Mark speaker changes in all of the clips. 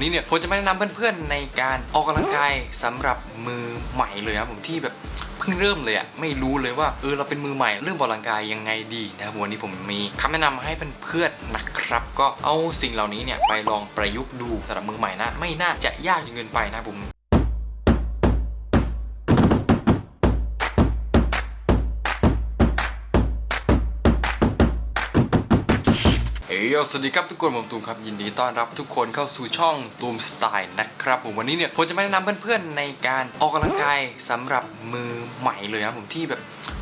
Speaker 1: นี้เนี่ยผมจะมาแนะนำเพื่อนๆในการออกกำลังกายสำหรับมือใหม่เลยครับผมที่แบบเพิ่งเริ่มเลยอะไม่รู้เลยว่าเออเราเป็นมือใหม่เริ่มออกกำลังกายยังไงดีนะครับวันนี้ผมมีคำแนะนำให้เพื่อนๆนะครับ ก็เอาสิ่งเหล่านี้เนี่ยไปลองประยุกต์ดูสำหรับมือใหม่นะไม่น่าจะยากจนเกินไปนะผม เฮ้ยสวัสดีครับทุกคนผมตูมครับยินดีต้อนรับทุกคนเข้าสู่ช่องตูมสไตล์นะครับผมวันนี้เนี่ยผมจะมาแนะนำเพื่อนๆในการออกกำลังกายสำหรับมือใหม่เลยครับผมที่แบบ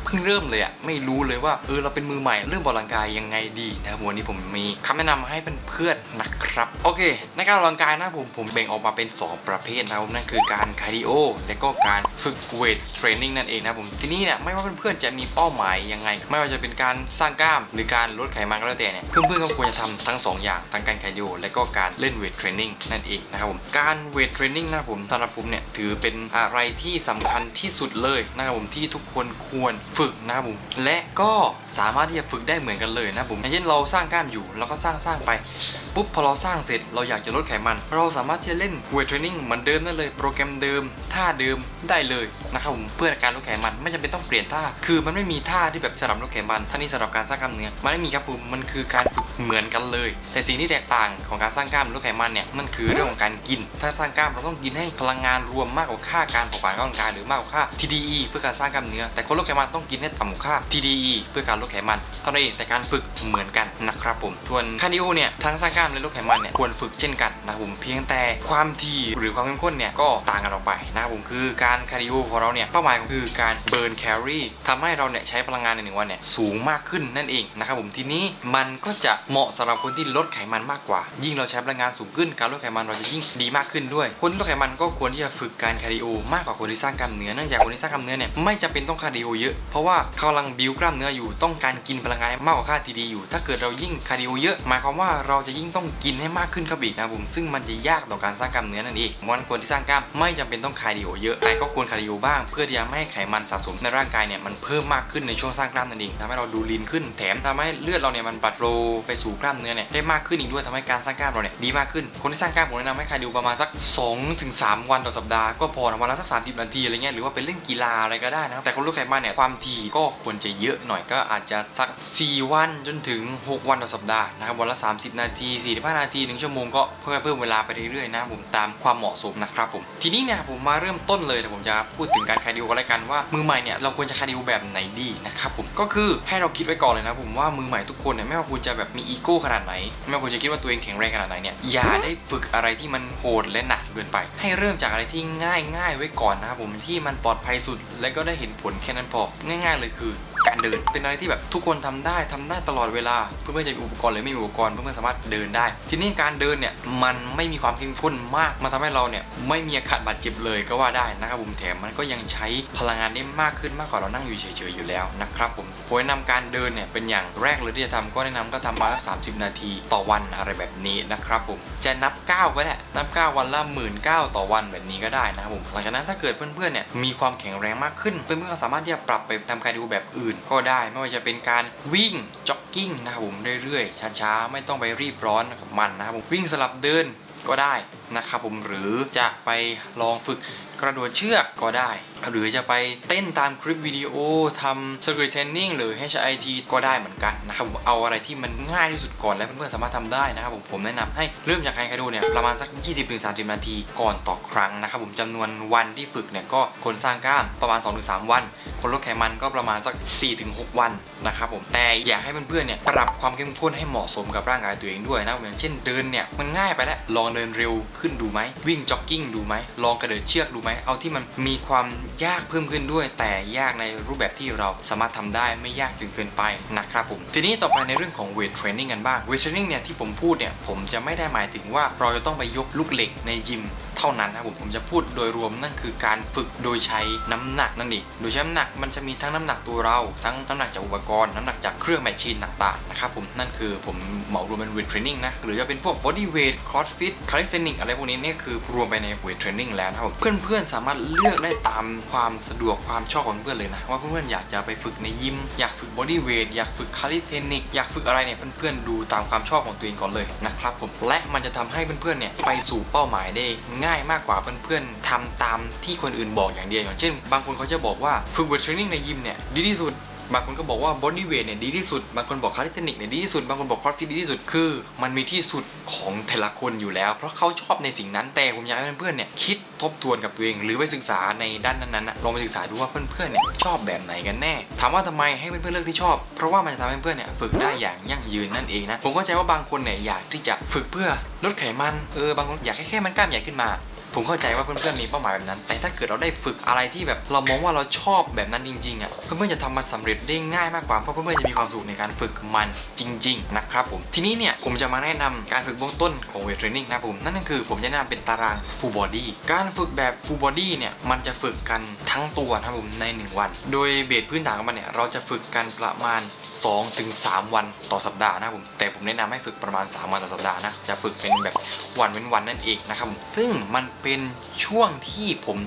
Speaker 1: พิ่งเริ่มเลยอะไม่รู้เลยว่าเออเราเป็นมือใหม่เริ่มออกกำลังกายยังไงดีนะครับวันนี้ผมมีคำแนะนำให้เพื่อนๆนะครับโอเค ในการออกกำลังกายนะผมผมแบ่งออกมาเป็น 2 ประเภทนะครับผมนั่นคือการคาร์ดิโอและก็การฝึกเวทเทรนนิ่งนั่นเองนะผมทีนี้เนี่ยไม่ว่าเพื่อนๆจะมีเป้าหมายยังไง ไม่ว่าจะเป็นการสร้างกล้ามหรือการลดไขมันก็แล้วแต่เนี่ยเพื่อนๆก็ควรจะทำทั้ง 2 อย่างทั้งการคาร์ดิโอและก็การเล่นเวทเทรนนิ่งนั่นเองนะครับผมการเวทเทรนนิ่งนะผมสำหรับผมเนี่ยถือเป็นอะไรที่สำคัญที่สุดเลยนะครับผมที่ทุกคนควรฝึกนะครับผมและก็สามารถที่จะฝึกได้เหมือนกันเลยนะครับผมอย่างเช่นเราสร้างกล้ามอยู่แล้วก็สร้างสร้างไปปุ๊บพอเราสร้างเสร็จเราอยากจะลดไขมัน เราสามารถที่จะเล่นเวทเทรนนิ่งเหมือนเดิมได้เลยโปรแกรมเดิมท่าเดิมได้เลยนะครับผมเพื่อการลดไขมันไม่จำเป็นต้องเปลี่ยนท่า คือมันไม่มีท่าที่แบบสำหรับลดไขมันท่านี้สำหรับการสร้างกล้ามเนื้อมันไม่มีครับผมมันคือการฝึกเหมือนกันเลย แต่สิ่งที่แตกต่างของการสร้างกล้ามลดไขมันเนี่ยมันคือเรื่องของการกิน ถ้าสร้างกล้ามเราต้องกินให้พลังงานรวมมากกว่าค่าการเผาผลาญกำลังกายหรือมากกว่าค่า TDE เพื่อการสร้างกล้ามเนื้อแต่คนลดไขมันต้องกินให้ต่ำค่า TDE เพื่อการลดไขมันเท่านั้นเองแต่การฝึกเหมือนกันนะครับผม ส่วนคาร์ดิโอเนี่ยทั้งสร้างกล้ามและลดไขมันเนี่ยควรฝึกเช่นกันนะครับผมเพียงแต่ความถี่หรือความเข้มข้นเนี่ยก็ต่างกันออกไปนะครับผมคือการคาร์ดิโอของเราเนี่ยเป้าหมายคือการเบิร์นแคลอรี่ทำให้เราเนี่ยใช้พลังงานในหนึ่งวันเนี่ยสูงมากขึ้นนั่นเองนะครับผมทีนี้มันก็จะเหมาะสำหรับคนที่ลดไขมันมากกว่า ยิ่งเราใช้พลังงานสูงขึ้นการลดไขมันเราจะยิ่งดีมากขึ้นด้วย คนที่ลดไขมันก็ควรที่จะฝึกการคาร์ดิโอมากกว่าคนที่สร้างกล้ามเนื้อเนื่องจากคนที่สร้างกล้ามเนื้อเนี่ยไม่จำเป็นต้องคาร์ดิโอเยอะเพราะว่าเขากำลังบิวกล้ามเนื้ออยู่ต้องการกินพลังงานมากกว่าค่า TD อยู่ ถ้าเกิดเรายิ่งคาร์ดิโอเยอะหมายความว่าเราจะยิ่งต้องกินให้มากขึ้นครับอีกนะผมซึ่งมันจะยากต่อการสร้างกล้ามเนื้อนั่นเองวันคนที่สร้างกล้ามไม่จำเป็นต้องคาร์ดิโอเยอะแต่ก็ควรคาร์ดิโอบ้างเพื่อที่จะไม่ให้ไขมันสะสมในร่างกายเนี่ยมันเพิ่มมากขึ้นในช่วงสร้างกล้ามนั่นเองทำให้เราดูลีนขึ้นแถมทำให้เลือดเราเนี่ยมันบัดโรไปสู่กล้ามเนื้อเนี่ยได้มากขึ้นอีกด้วยทำให้การสร้างกล้ามเราเนี่ยดีมากขึ้น คนที่สร้างกล้ามผมแนะนำให้คาร์ดิโอประมาณสัก 2-3 วันต่อสัปดาห์ก็พอนะวันละสัก 30 นาทีอะไรเงี้ยหรือว่าเป็นเล่นกีฬาอะไรก็ได้นะครับแต่คนลดไขมันเนี่ยความีก็ควรจะเยอะหน่อยก็อาจจะสัก 4 วันจนถึง 6 วันต่อสัปดาห์นะครับวันละ 30 นาที 45 นาที 1 ชั่วโมงก็เพิ่มเพิ่มเวลาไปเรื่อยๆนะครับผมตามความเหมาะสมนะครับผมทีนี้เนี่ยผมมาเริ่มต้นเลยแต่ผมจะพูดถึงการคาร์ดิโอกันแล้วกันว่ามือใหม่เนี่ยเราควรจะคาร์ดิโอแบบไหนดีนะครับผมก็คือให้เราคิดไว้ก่อนเลยนะผมว่ามือใหม่ทุกคนเนี่ยไม่ว่าคุณจะแบบมีอีโก้ขนาดไหน ไม่ว่าคุณจะคิดว่าตัวเองแข็งแรงขนาดไหนเนี่ยอย่าได้ฝึกอะไรที่มันโหดและหนักเกินไป ให้เริ่มจากอะไรที่ง่ายง่ายๆไว้ก่อนนะครับผมที่มันปลอดภัยสุดและก็ได้เห็นผลแค่นั้นพอง่ง่ายๆเลยคือ การเดิน เป็นอะไรที่แบบทุกคนทำได้ทำได้ตลอดเวลา เพื่อนๆจะมีอุปกรณ์หรือไม่มีอุปกรณ์เพื่อนๆสามารถเดินได้ ทีนี้การเดินเนี่ยมันไม่มีความเข้มข้นมากมันทำให้เราเนี่ยไม่มีอาการบาดเจ็บเลยก็ว่าได้นะครับผมแถมมันก็ยังใช้พลังงานได้มากขึ้นมากกว่าเรานั่งอยู่เฉยๆอยู่แล้วนะครับผมผมแนะนำการเดินเนี่ยเป็นอย่างแรกเลยที่จะทำก็แนะนำก็ทำมาสักสามสิบนาทีต่อวันอะไรแบบนี้นะครับผมจะนับก้าวก็ได้นับก้าววันละหมื่นก้าวต่อวันแบบนี้ก็ได้นะครับผมหลังจากนั้นถ้าเกิดเพื่อนๆเนี่ยมีความแข็งแรงมากขึ้นเพื่อนๆก็สามารถที่จะปรับไปทำการดูแบบอื่นก็ได้ไม่ว่าจะเป็นการวิ่งจ็อกกิ้งนะครับผมเรื่อยๆช้าๆไม่ต้องไปรีบร้อนกับมันนะครับผมวิ่งสลับเดินก็ได้นะครับผมหรือจะไปลองฝึกกระโดดเชือกก็ได้หรือจะไปเต้นตามคลิปวิดีโอทำ circuit training หรือ HIT ก็ได้เหมือนกันนะครับผมเอาอะไรที่มันง่ายที่สุดก่อนและเพื่อนๆสามารถทำได้นะครับผมผมแนะนำให้เริ่มจากการกระโดดเนี่ยประมาณสัก 20-30 นาทีก่อนต่อครั้งนะครับผมจำนวนวันที่ฝึกเนี่ยก็คนสร้างกล้ามประมาณ 2-3 วัน คนลดไขมันก็ประมาณสัก 4-6 วันนะครับผมแต่อยากให้เพื่อนๆเนี่ยปรับความเข้มข้นให้เหมาะสมกับร่างกายตัวเองด้วยนะอย่างเช่นเดินเนี่ยมันง่ายไปแล้วลองเดินเร็วขึ้นดูไหมวิ่งจ็อกกิ้งดูไหมลองกระโดดเชือกดูไหมเอาที่มันมีความยากเพิ่มขึ้นด้วย แต่ยากในรูปแบบที่เราสามารถทำได้ไม่ยากจนเกินไปนะครับผม ทีนี้ต่อไปในเรื่องของเวทเทรนนิ่งกันบ้างเวทเทรนนิ่งเนี่ยที่ผมพูดเนี่ยผมจะไม่ได้หมายถึงว่าเราจะต้องไปยกลูกเหล็กในยิมเท่านั้นนะครับผมผมจะพูดโดยรวมนั่นคือการฝึกโดยใช้น้ำหนักนั่นเองโดยใช้น้ำหนักมันจะมีทั้งน้ำหนักตัวเรา ทั้งน้ำหนักจากอุปกรณ์น้ำหนักจากเครื่องแมชชีนต่างๆนะครับผมนั่นคือผมเหมารวมเป็นเวทเทรนนิ่งนะหรือจะเป็นพวกบอดี้เวทครอสฟิตคาลิสเทนิกอะไรพวกนี้เนี่ยคือรวมไปในเวทเทรนนิ่งแล้วนะครับเพื่อนๆสามารถเลือกได้ตามความสะดวกความชอบของเพื่อนเลยนะว่าเพื่อนๆอยากจะไปฝึกในยิม อยากฝึกบอดี้เวทอยากฝึกคาลิเทนิกอยากฝึกอะไรเนี่ยเพื่อนๆดูตามความชอบของตัวเองก่อนเลยนะครับผมและมันจะทำให้เพื่อนๆเนี่ยไปสู่เป้าหมายได้ง่ายมากกว่าเพื่อนๆทำตามที่คนอื่นบอกอย่างเดียวอย่างเช่น บางคนเขาจะบอกว่าฝึกเวทเทรนนิ่งในยิมเนี่ยดีที่สุด บางคนก็บอกว่าบอดี้เวทเนี่ยดีที่สุด บางคนบอกคาลิเทนิกเนี่ยดีที่สุด บางคนบอกคอร์ฟิตดีที่สุด คือ มันมีที่สุดของแต่ละคนอยู่แล้ว เพราะเขาชอบในสิ่งนั้น แต่ผมอยากให้เพื่อนๆเนี่ยคิดทบทวนกับตัวเอง หรือไปศึกษาในด้านนั้นๆนะลองไปศึกษาดูว่าเพื่อนๆเนี่ยชอบแบบไหนกันแน่ ถามว่าทำไมให้เพื่อนๆเลือกที่ชอบ เพราะว่ามันจะทำให้เพื่อนเนี่ยฝึกได้อย่างยั่งยืนนั่นเองนะ ผมเข้าใจว่าบางคนเนี่ยอยากที่จะฝึกเพื่อลดไขมัน เออ บางคนอยากให้แค่มันกล้ามใหญ่ขึ้นมา ผมเข้าใจว่าเพื่อนๆมีเป้าหมายแบบนั้น แต่ถ้าเกิดเราได้ฝึกอะไรที่แบบเรามองว่าเราชอบแบบนั้นจริงๆอะเพื่อนๆจะทำมันสำเร็จได้ง่ายมากกว่าเพราะเพื่อนๆจะมีความสุขในการฝึกมันจริง ๆ นะครับผมทีนี้เนี่ยผมจะมาแนะนำการฝึกเบื้องต้นของเวทเทรนนิ่งนะผมนั่นก็คือผมจะแนะนำเป็นตาราง full body การฝึกแบบ full body เนี่ยมันจะฝึกกันทั้งตัวนะครับผมใน 1 วัน โดยเบสพื้นฐานของมันเนี่ยเราจะฝึกกันประมาณ 2-3ถึง3วันต่อสัปดาห์นะผมแต่ผมแนะนำให้ฝึกประมาณ 3 วันต่อสัปดาห์นะจะฝึกเป็นแบบวันเว้นวันนั่นเองนะครับซึ่งมันเป็นช่วงที่ผม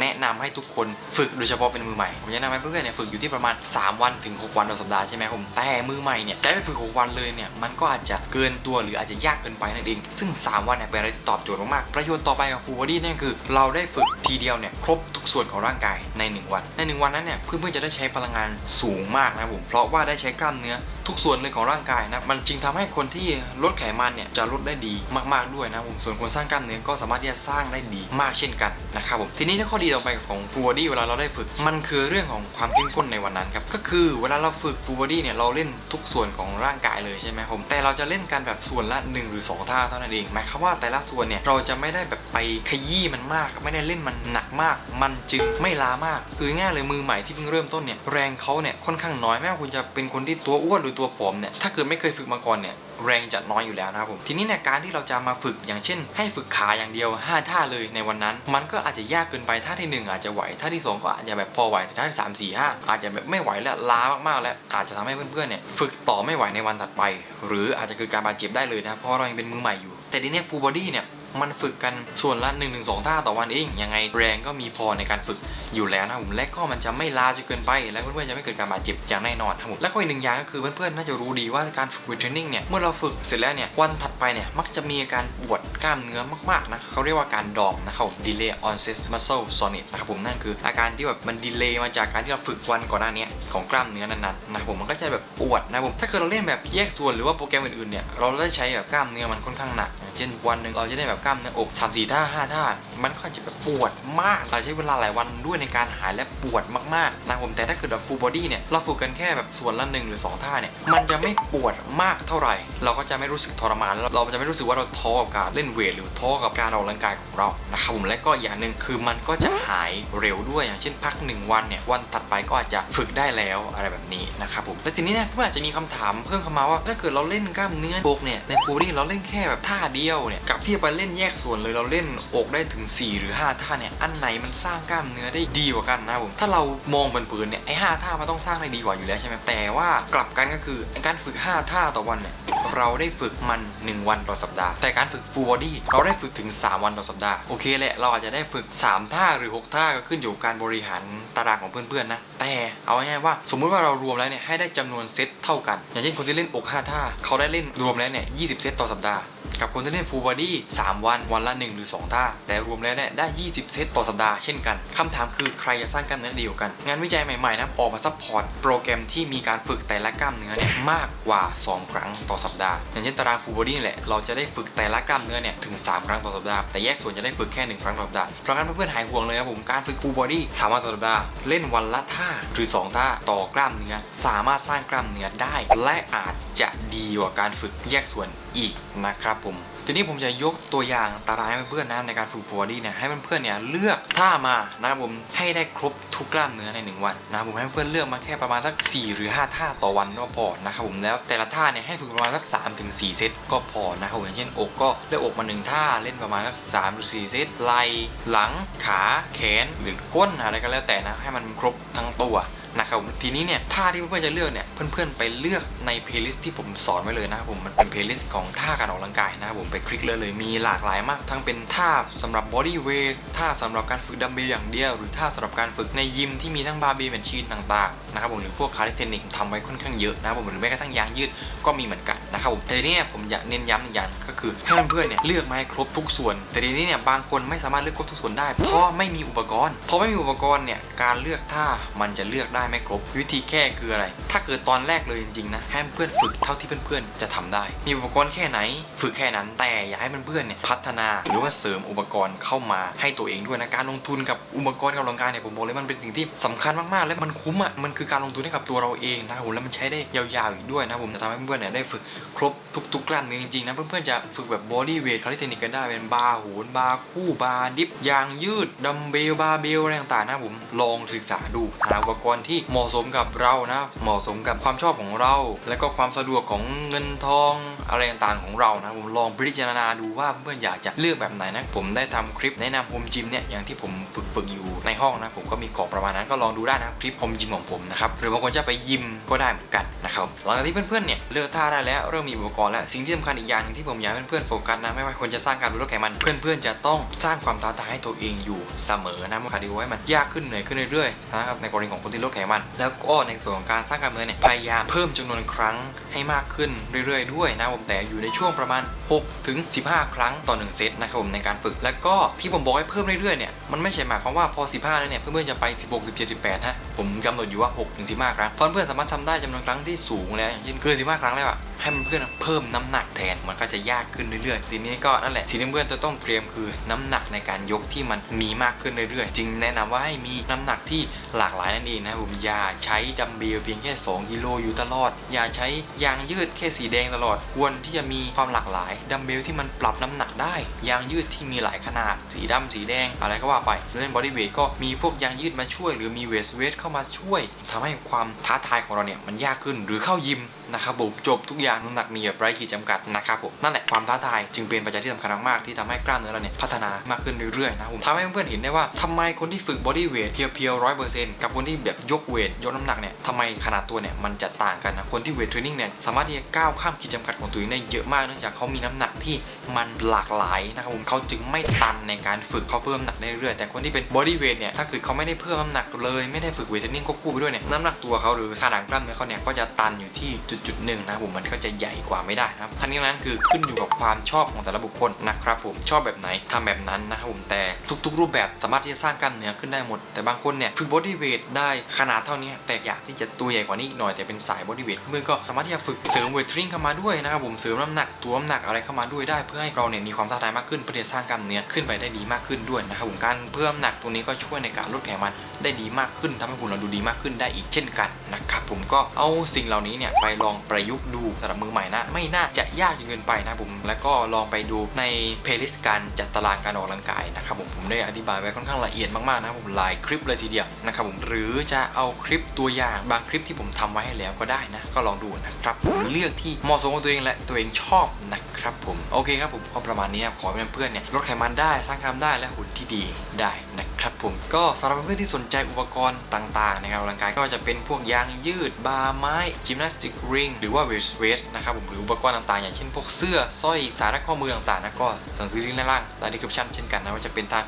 Speaker 1: แนะนำให้ทุกคนฝึกโดยเฉพาะเป็นมือใหม่ ผมแนะนำให้เพื่อนๆเนี่ยฝึกอยู่ที่ประมาณ 3 วันถึง 6 วันต่อสัปดาห์ใช่ไหมครับผมแต่มือใหม่เนี่ยจะให้ไปฝึก 6 วันเลยเนี่ยมันก็อาจจะเกินตัวหรืออาจจะยากเกินไปนั่นเอง ซึ่ง 3 วันเนี่ยเป็นอะไรที่ตอบโจทย์มากๆประโยชน์ต่อไปของฟูลบอดี้นั่นคือ เราได้ฝึกทีเดียวเนี่ยครบทุกส่วนของร่างกายใน 1 วัน ใน 1 วันนั้นเนี่ยเพื่อนๆจะได้ใช้พลังงานสูงมากนะผมเพราะว่าได้ใช้กล้ามเนื้อทุกส่วนเลยของร่างกายนะมันจึงทำให้คนที่ลดไขมันเนี่ยจะลดได้ดีมากๆด้วยนะผมส่วนคนสร้างกล้ามเนื้อก็สามารถที่จะสร้างได้ดีมากเช่นกันนะครับผมทีนี้ถ้าข้อดีต่อไปของฟูลบอดี้เวลาเราได้ฝึก มันคือเรื่องของความเข้มข้นในวันนั้นครับก็คือเวลาเราฝึกฟูลบอดี้เนี่ยเราเล่นทุกส่วนของร่างกายเลยใช่ไหมผมแต่เราจะเล่นกันแบบส่วนละ 1 หรือ 2 ท่าเท่านั้นเองหมายความว่าแต่ละส่วนเนี่ยเราจะไม่ได้แบบไปขยี้มันมาก ไม่ได้เล่นมันหนักมาก มันจึงไม่ล้ามาก คือง่ายเลยมือใหม่ที่เพิ่งเริ่มต้นเนี่ยแรงเขาเนี่ยค่อนข้างน้อยแม้ว่าคุณจะเป็นคนที่ตัวอ้วนหรือตัวผอมเนี่ยถ้าเกิดไม่เคยฝึกมาก่อนเนี่ยแรงจะน้อยอยู่แล้วนะครับผมทีนี้เนี่ยการที่เราจะมาฝึกอย่างเช่น ให้ฝึกขาอย่างเดียว 5 ท่าเลยในวันนั้น มันก็อาจจะยากเกินไปท่าที่ 1 อาจจะไหวท่าที่ 2 ก็อาจจะแบบพอไหวแต่ท่าที่ 3 4 5 อาจจะแบบไม่ไหวแล้วล้ามากๆ แล้วอาจจะทำให้เพื่อนๆเนี่ยฝึกต่อไม่ไหวในวันถัดไป หรืออาจจะเกิดการบาดเจ็บได้เลยนะเพราะเรายังเป็นมือใหม่อยู่ แต่ทีนี้ฟูลบอดี้เนี่ย มันฝึกกันส่วนละ1นถึงสท่าต่อวันเองยังไงแรงก็มีพอในการฝึกอยู่แล้วนะผมและก็มันจะไม่ลาจนเกินไป และเพื่อนๆจะไม่เกิดการบาดเจ็บอย่างแน่นอนครับผมและก็อีกหนึ่งอย่างก็คือเพื่อนๆน่าจะรู้ดีว่าการฝึกวิดเทรนนิ่งเนี่ยเมื่อเราฝึกเสร็จแล้วเนี่ยวันถัดไปเนี่ยมักจะมีอาการปวดกล้ามเนื้อมากๆนะเขาเรียกว่าการดอมนะครับ delay onset muscle soreness นะครับผมนั่นคืออาการที่แบบมันดีเลย์มาจากการที่เราฝึกวันก่อนหน้านี้ของกล้ามเนื้อนั้นๆนะครับผมมันก็จะแบบปวดนะครับผมถ้าเกิดเราเล่นแบบแยกส่วนหรือว่าโปรแกรมอื่นๆเนี่ยเราได้ใช้แบบกล้ามเนื้อมันค่อนข้างหนัก เช่นวันหนึ่งเราจะได้แบบกล้ามเนื้อกสามสี่ท่าห้าท่ามันก็จะแบบปวดมากเราใช้เวลาหลายวันด้วยในการหายและปวดมากๆนะผมแต่ถ้าเกิดแบบ full body เนี่ยเราฝึกกันแค่แบบส่วนละหนึ่งหรือสองท่าเนี่ยมันจะไม่ปวดมากเท่าไหร่ เราก็จะไม่รู้สึกทรมานเราจะไม่รู้สึกว่าเราท้อกับการเล่นเวทหรือท้อกับการออกกำลังกายของเรานะครับผมและก็อย่างหนึ่งคือมันก็จะหายเร็วด้วยอย่างเช่นพักหนึ่งวันเนี่ยวันถัดไปก็อาจจะฝึกได้แล้วอะไรแบบนี้นะครับผมและทีนี้เนี่ยเพื่อนอาจจะมีคำถามเพิ่มเข้ามาว่าถ้าเกิดเราเล่นกล้ามเนื้ออกเนี่ยใน full body เราเล่นแค่แบบท่าเดียวเนี่ยกับที่ไปเล่นแยกส่วนเลยเราเล่นอกได้ถึง 4 หรือ 5 ท่าเนี่ย อันไหนมันสร้างกล้ามเนื้อได้ดีกว่ากันนะผม ถ้าเรามองเผินๆเนี่ยไอ้ห้าท่ามันต้องสร้างได้ดีกว่าอยู่แล้วใช่ไหมแต่ว่ากลับกันก็คือการฝึก 5 ท่าต่อวันเนี่ยเราได้ฝึกมัน 1 วันต่อสัปดาห์ แต่การฝึก full body เราได้ฝึกถึง 3 วันต่อสัปดาห์ โอเคแหละ เราอาจจะได้ฝึก 3 ท่าหรือ 6 ท่าก็ขึ้นอยู่กับการบริหารตารางของเพื่อนๆนะ แต่เอาง่ายๆว่า สมมุติว่าเรารวมแล้วเนี่ยให้ได้จำนวนเซตเท่ากัน อย่างเช่นคนที่เล่นอก 5 ท่า เขาได้เล่นรวมแล้วเนี่ย20 เซตต่อสัปดาห์ กับคนที่เล่น full body 3วันวันละ 1 หรือ 2 ท่า แต่รวมแล้วเนี่ยได้ 20 เซตต่อสัปดาห์เช่นกันคำถามคือใครจะสร้างกล้ามเนื้อดีกว่ากัน งานวิจัยใหม่ๆนะออกมาซัพพอร์ตโปรแกรมที่มีการฝึกแต่ละกล้ามเนื้อเนี่ยมากกว่า 2 ครั้งต่อสัปดาห์ อย่างเช่นตาราง full body นี่แหละเราจะได้ฝึกแต่ละกล้ามเนื้อเนี่ยถึง 3 ครั้งต่อสัปดาห์แต่แยกส่วนจะได้ฝึกแค่ 1 ครั้งต่อสัปดาห์เพราะงั้นเพื่อนๆหายห่วงเลยครับผมการฝึก full body 3วันต่อสัปดาห์เล่นวันละท่าหรือ 2 ท่าต่อกล้ามเนื้อสามารถสร้างกล้ามเนื้อได้ และอาจจะดีกว่าการฝึกแยกส่วนอีกนะครับผม ทีนี้ผมจะยกตัวอย่างตารางให้เพื่อนๆนะในการฝึก full body เนี่ยให้เพื่อนๆเนี่ยเลือกท่ามานะครับผมให้ได้ครบทุกกล้ามเนื้อในหนึ่งวันนะครับผมให้เพื่อนเลือกมาแค่ประมาณสัก 4 หรือ 5 ท่าต่อวันก็พอนะครับผมแล้วแต่ละท่าเนี่ยให้ฝึกประมาณสัก3ถึง4เซตก็พอนะครับผมอย่างเช่นอกก็เลือกอกมาหนึ่งท่าเล่นประมาณสัก3หรือ4เซตไหล่หลังขาแขนหรือก้นอะไรก็แล้วแต่นะให้มันครบทั้งตัว นะครับผมทีนี้เนี่ยท่าที่เพื่อนๆจะเลือกเนี่ยเพื่อนๆไปเลือกในเพลย์ลิสต์ที่ผมสอนไว้เลยนะครับผมมันเป็นเพลย์ลิสต์ของท่าการออกกำลังกายนะครับผมไปคลิกเลยเลยมีหลากหลายมาก ทั้งเป็นท่าสำหรับบอดี้เวทท่าสำหรับการฝึกดัมเบลอย่างเดียว หรือท่าสำหรับการฝึกในยิมที่มีทั้งบาร์บลแมชชีนต่างๆนะครับผมหรือพวกคาร์ดิเทนิกทำไว้ค่อนข้างเยอะนะครับผมหรือแม้กระทั่งยางยืดก็มีเหมือนกันนะครับผมแต่ทีนี้เนี่ยผมอยากเน้นย้ำอีกอย่างก็คือให้เพื่อนๆเนี่ยเลือกมาให้ครบทุกส่วน แต่ทีนี้เนี่ยบางคนไม่สามารถเลือกครบทุกส่วนได้เพราะไม่มีอุปกรณ์เพราะไม่มีอุปกรณ์เนี่ยการเลือกท่ามันจะเลือกได้ไม่ครบ วิธีแก้คืออะไร ถ้าเกิดตอนแรกเลยจริงๆนะให้เพื่อนฝึกเท่าที่เพื่อนๆจะทำได้ มีอุปกรณ์แค่ไหน ฝึกแค่นั้นแต่อย่าให้เพื่อนๆเนี่ยพัฒนาหรือว่าเสริมอุปกรณ์เข้ามาให้ตัวเองด้วยนะการลงทุนกับอุปกรณ์การออกกำลังกายเนี่ยผมบอกเลยมันเป็นสิ่งที่สำคัญมากๆ และมันคุ้มอะมันคือการลงทุนให้กับตัวเราเองนะครับผมแล้วมันใช้ได้ยาวๆอีกด้วยนะผมจะทำให้เพื่อนๆเนี่ยได้ฝึกครบทุกๆกล้ามเนื้อจริงๆนะเพื่อนๆจะฝึกแบบบอดี้เวทคาร์ดิเทนิกกันได้เป็นบาร์โหนบาร์คู่บาร์ดิฟยางยืดดัมเบลบาร์เบลอะไรต่างๆนะผมลองศึกษาดูหาอุปกรณ์ที่เหมาะสมกับเรานะเหมาะสมกับความชอบของเรา และก็ความสะดวกของเงินทองอะไรต่างๆของเรานะผมลองพิจารณาดูว่าเพื่อนอยากจะเลือกแบบไหนนะผมได้ทำคลิปแนะนำโฮมจิมเนี่ยอย่างที่ผมฝึกฝึกอยู่ในห้องนะผมก็มีของประมาณนั้นก็ลองดูได้นะคลิปโฮมจิมของผมนะครับหรือบางคนจะไปยิมก็ได้เหมือนกันนะครับหลังจากที่เพื่อนๆเนี่ยเลือกท่าได้แล้วเริ่มมีอุปกรณ์แล้วสิ่งที่สำคัญอีกอย่างหนึงที่ผมอยากให้เพื่อนๆโฟกัสนะไม่ว่าคนจะสร้างการลดไขมันเพื่อนๆจะต้องสร้างความท้าทายให้ตัวเองอยู่เสมอนะคาร์ดิโอให้มันยากขึ้นเหนื่อยขึ้นเรื่อยๆนะครับในกรณีของคนที่ลดไขมัน แล้วก็ในส่วนของการสร้างกล้ามเนื้อเนี่ยพยายามเพิ่มจำนวนครั้งให้มากขึ้นเรื่อย ๆ ด้วยนะผมแต่อยู่ในช่วงประมาณ 6 ถึง 15 ครั้งต่อ 1 เซตนะครับผมในการฝึก แล้วก็ที่ผมบอกให้เพิ่มเรื่อยๆเนี่ยมันไม่ใช่หมายความว่าพอ 15 แล้วเนี่ยเพื่อนๆจะไป 16 17 18ฮะผมกำหนดอยู่ว่า 6 ถึง 15 ครั้งเพื่อนๆสามารถทำได้จำนวนครั้งที่สูงแล้วอย่างเช่นเกิน 15 ครั้งแล้วอะให้เพื่อนๆเพิ่มน้ำหนักแทนมันก็จะยากขึ้นเรื่อยๆ ทีนี้ก็นั่นแหละสิ่งที่เพื่อนจะต้องเตรียมคือน้ำหนักในการยกที่มันมีมากขึ้นเรื่อยๆ จึงแนะนำว่าให้มีน้ำหนักที่หลากหลายนั่นเองนะครับผมอย่าใช้ดัมเบลเพียงแค่ 2 กิโลอยู่ตลอด อย่าใช้ยางยืดแค่สีแดงตลอดควรที่จะมีความหลากหลายดัมเบลที่มันปรับน้ำหนักได้ ยางยืดที่มีหลายขนาด สีดำสีแดง อะไรก็ว่าไปเล่นบอดี้เวทก็มีพวกยางยืดมาช่วย หรือมีเวสเวทเข้ามาช่วยทำให้ความท้าทายของเราเนี่ยมันยากขึ้นหรือเข้ายิมนะครับผมจบทุกอย่างน้ำหนักมีแบบไร้ขีดจำกัดนะครับผมนั่นแหละความท้าทายจึงเป็นปัจจัยที่สำคัญมากๆที่ทำให้กล้ามเนื้อเราเนี่ยพัฒนามากขึ้นเรื่อยๆนะผมทำให้เพื่อนๆเห็นได้ว่าทำไมคนที่ฝึกบอดี้เวทเพียวๆร้อยเปอร์เซ็นต์กับคนที่แบบยกเวทยกน้ำหนักเนี่ยทำไมขนาดตัวเนี่ยมันจะต่างกันนะคนที่เวทเทรนนิ่งเนี่ยสามารถที่จะก้าวข้ามขีดจำกัดของตัวเองได้เยอะมากเนื่องจากเขามีน้ำหนักที่มันหลากหลายนะครับผมเขาจึงไม่ตันในการฝึกเขาเพิ่มน้ำหนักได้เรื่อยแต่คนที่เป็นบอดี้เวทเนี่ยถ้าเกิดเขาไม่ได้เพิ่มน้ำหนักเลยไม่ได้ฝึกเวทเทรนนิ่งควบคู่ไปด้วยเนี่ยน้ำหนักตัวเขาหรือขนาดกล้ามเนื้อเขาเนี่ยก็จะตันอยู่ที่จุดๆหนึ่งนะครับผมมันก็จะใหญ่กว่าไม่ได้นะครับทั้งนี้นั้นคือขึ้นอยู่กับความชอบของแต่ละบุคคลนะครับผมชอบแบบไหนทำแบบนั้นนะครับผมแต่ทุก ๆ รูปแบบสามารถที่จะสร้างกล้ามเนื้อขึ้นได้หมด แต่บางคนเนี่ยฝึกบอดี้เวทได้ขนาดเท่านี้แต่อยากที่จะตัวใหญ่กว่านี้อีกหน่อยแต่เป็นสายบอดี้เวทเพื่อก็สามารถที่จะฝึกเสริมเวทเทรนนิ่งเข้ามาด้วยนะครับผมเสริมน้ำหนักตัวน้ำหนักอะไรเข้ามาด้วยได้เพื่อให้เราเนี่ยมีความท้าทายมากขึ้นเพื่อจะสร้างกล้ามเนื้อขึ้นไปได้ดีมากขึ้นด้วยนะครับผมการเพิ่มน้ำหนักตัวนี้ก็ช่วยในการลดไขมันได้ดีมากขึ้นทำให้หุ่นเราดูดีมากขึ้นได้อีกเช่นกันนะครับผมก็เอาสิ่งเหล่านี้เนี่ยไปลองประยุกต์ดูสำหรับมือใหม่นะ ไม่น่าจะยากจนเกินไปนะครับผมแล้วก็ลองไปดูในเพลย์ลิสต์การจัดตารางการออกกำลังกายนะครับผมผมได้อธิบายไว้ค่อนข้างละเอียดมากๆนะครับผมหลายคลิปเลยทีเดียวนะครับผมหรือจะเอาคลิปตัวอย่างบางคลิปที่ผมทำไว้ให้แล้วก็ได้นะก็ลองดูนะครับผมเลือกที่เหมาะสมกับตัวเองและตัวเองชอบนะครับผม โอเคครับผมก็ประมาณนี้นะขอให้เพื่อนๆเนี่ยลดไขมันได้สร้างกล้ามได้และหุ่นที่ดีได้นะครับผมก็สำหรับเพื่อนที่สนใจอุปกรณ์ต่างๆในการออกกำลังกายก็จะเป็นพวกยางยืด บาร์ไม้จิมนาสติกริงหรือว่าเวทเวทนะครับผมหรืออุปกรณ์ต่างๆ อย่างเช่นพวกเสื้อสร้อยสายรัดข้อมือต่างๆนะก็สั่งซื้อลิงก์ด้านล่างใต้ดีคริปชั่นเช่นกันนะว่าจะเป็นทาง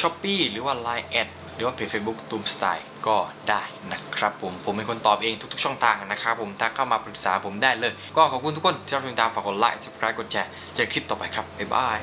Speaker 1: ช้อปปีหรือว่า Line แอดหรือว่าเพจ Facebook ตูมสไตล์ก็ได้นะครับผม ผมเป็นคนตอบเองทุกๆช่องทางนะครับผมถ้าเข้ามาปรึกษาผมได้เลย ก็ขอบคุณทุกคนที่รับชมตามฝากกดไลค์ subscribe กดแชร์เจอคลิปต่อไปครับบ๊ายบาย